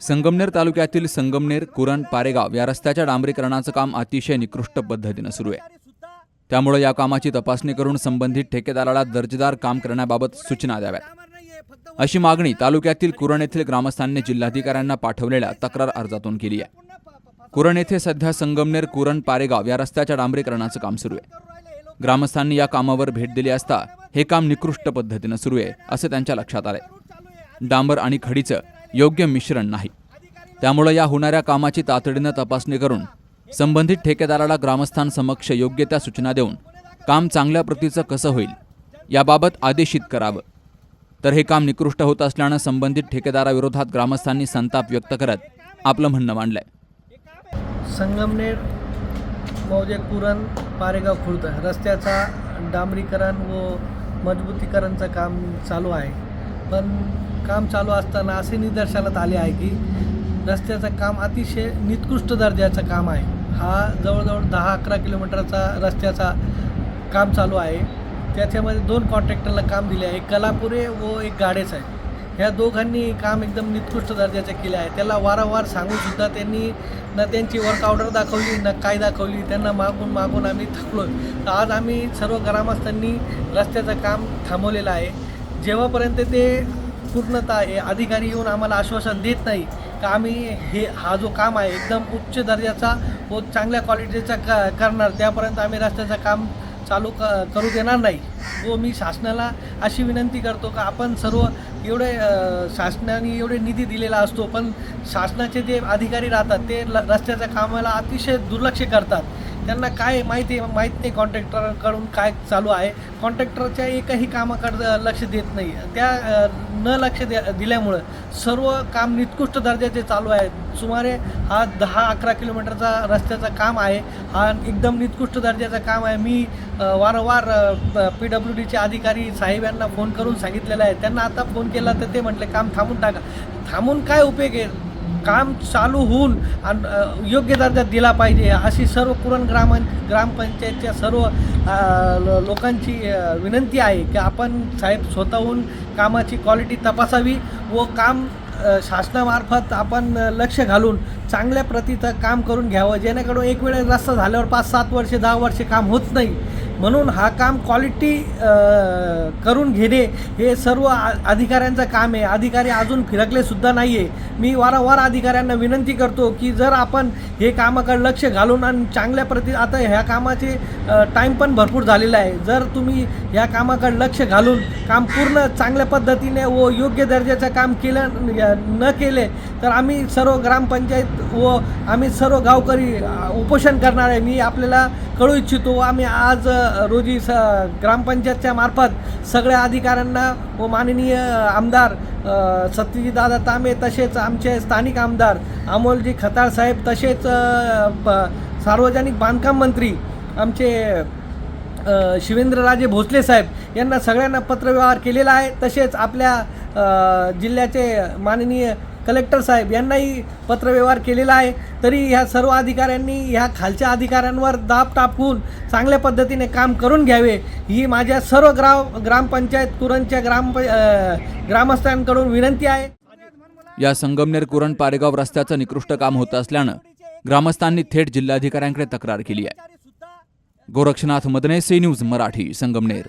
संगमनेर तालुक्यातील संगमनेर कुरण पारेगाव या रस्त्याच्या डांबरीकरणाचं काम अतिशय निकृष्ट पद्धतीनं सुरू आहे. त्यामुळे या कामाची तपासणी करून संबंधित ठेकेदाराला दर्जेदार काम करण्याबाबत सूचना द्याव्यात. अशी मागणी तालुक्यातील कुरण येथील ग्रामस्थांनी जिल्हाधिकाऱ्यांना पाठवलेल्या तक्रार अर्जातून केली आहे. कुरण येथे सध्या संगमनेर कुरण पारेगाव या रस्त्याच्या डांबरीकरणाचं काम सुरू आहे. ग्रामस्थांनी या कामावर भेट दिली असता हे काम निकृष्ट पद्धतीनं सुरू आहे असं त्यांच्या लक्षात आलंय. डांबर आणि खडीचं योग्य मिश्रण नाही. त्यामुळे या होणाऱ्या कामाची तातडीनं तपासणी करून संबंधित ठेकेदाराला ग्रामस्थांसमक्ष योग्य त्या सूचना देऊन काम चांगल्या प्रतीचं कसं होईल याबाबत आदेशित करावं. तर हे काम निकृष्ट होत असल्यानं संबंधित ठेकेदाराविरोधात ग्रामस्थांनी संताप व्यक्त करत आपलं म्हणणं मांडलंय. संगमनेर मौजे कुरण पारेगाव खुर्द रस्त्याचा डांबरीकरण व मजबूतीकरणचं काम चालू आहे. पण काम चालू असताना असे निदर्शनात आले आहे की रस्त्याचं काम अतिशय निकृष्ट दर्जाचं काम आहे. हा जवळजवळ दहा अकरा किलोमीटरचा रस्त्याचा काम चालू आहे. त्याच्यामध्ये दोन कॉन्ट्रॅक्टरला काम दिले आहे. एक कलापुरे व एक गाडेच आहे. ह्या दोघांनी काम एकदम निकृष्ट दर्जाचे केले आहे. त्याला वारंवार सांगून सुद्धा त्यांनी न त्यांची वर्क ऑर्डर दाखवली न काय दाखवली त्यांना मागून मागून आम्ही थकलो तर आज आम्ही सर्व ग्रामस्थांनी रस्त्याचं काम थांबवलेलं आहे. जेव्हापर्यंत ते पूर्णतः हे अधिकारी येऊन आम्हाला आश्वासन देत नाही का आम्ही हे हा जो काम आहे एकदम उच्च दर्जाचा व चांगल्या क्वालिटीचा क करणार त्यापर्यंत आम्ही रस्त्याचं काम चालू क करू देणार नाही. व मी शासनाला अशी विनंती करतो का आपण सर्व एवढे शासनाने एवढे निधी दिलेला असतो पण शासनाचे जे अधिकारी राहतात ते ल रस्त्याच्या कामाला अतिशय दुर्लक्ष करतात. त्यांना काय माहिती माहीत नाही कॉन्ट्रॅक्टरकडून काय चालू आहे. कॉन्ट्रॅक्टरच्या एकही कामाकडं लक्ष देत नाही. त्या न लक्ष दे दिल्यामुळं सर्व काम निकृष्ट दर्जाचे चालू आहे सुमारे हा दहा अकरा किलोमीटरचा रस्त्याचं काम आहे. हा एकदम निकृष्ट दर्जाचं काम आहे. मी वारंवार पी डब्ल्यू डीचे अधिकारी साहेब यांना फोन करून सांगितलेलं आहे. त्यांना आता फोन केला तर ते म्हटले काम थांबून टाका. थांबून काय उपयोग आहे? काम चालू होऊन आणि योग्य दर्जा दिला पाहिजे. अशी सर्व कुरण ग्राम ग्रामपंचायतच्या सर्व लोकांची विनंती आहे की आपण साहेब स्वतःहून कामाची क्वालिटी तपासावी व काम शासनामार्फत आपण लक्ष घालून चांगल्या प्रतीचं काम करून घ्यावं. जेणेकरून एक वेळेस रस्ता झाल्यावर पाच सात वर्षे दहा वर्षे काम होत नाही. म्हणून हा काम क्वालिटी करून घेणे हे सर्व अधिकाऱ्यांचं काम आहे. अधिकारी अजून फिरकले सुद्धा नाही आहे मी वारंवार अधिकाऱ्यांना विनंती करतो की जर आपण हे कामाकडे लक्ष घालून आणि चांगल्या प्रति आता ह्या कामाचे टाईम पण भरपूर झालेला आहे. जर तुम्ही ह्या कामाकडे लक्ष घालून काम पूर्ण चांगल्या पद्धतीने व योग्य दर्जाचं काम केलं न केले तर आम्ही सर्व ग्रामपंचायत व आम्ही सर्व गावकरी उपोषण करणार आहे. मी आपल्याला कळू इच्छितो. आम्ही आज रोजी स ग्रामपंचायतच्या मार्फत सगळ्या अधिकाऱ्यांना व माननीय आमदार सत्यजीदादा तांबे तसेच आमचे स्थानिक आमदार अमोलजी खताळ साहेब तसेच सार्वजनिक बांधकाम मंत्री आमचे शिवेंद्रराजे भोसले साहेब यांना सगळ्यांना पत्रव्यवहार केलेला आहे. तसेच आपल्या जिल्ह्याचे माननीय कलेक्टर साहेब यांनाही पत्रव्यवहार केलेला आहे. तरी ह्या सर्व अधिकाऱ्यांनी ह्या खालच्या अधिकाऱ्यांवर दाब टाकून चांगल्या पद्धतीने काम करून घ्यावे. ही माझ्या सर्व ग्राम ग्रामपंचायत कुरणच्या ग्राम ग्रामस्थांकडून विनंती आहे. या संगमनेर कुरण पारेगाव रस्त्याचं निकृष्ट काम होत असल्यानं ग्रामस्थांनी थेट जिल्हाधिकाऱ्यांकडे तक्रार केली आहे. Gorakshnath Madne C news Marathi Sangamner.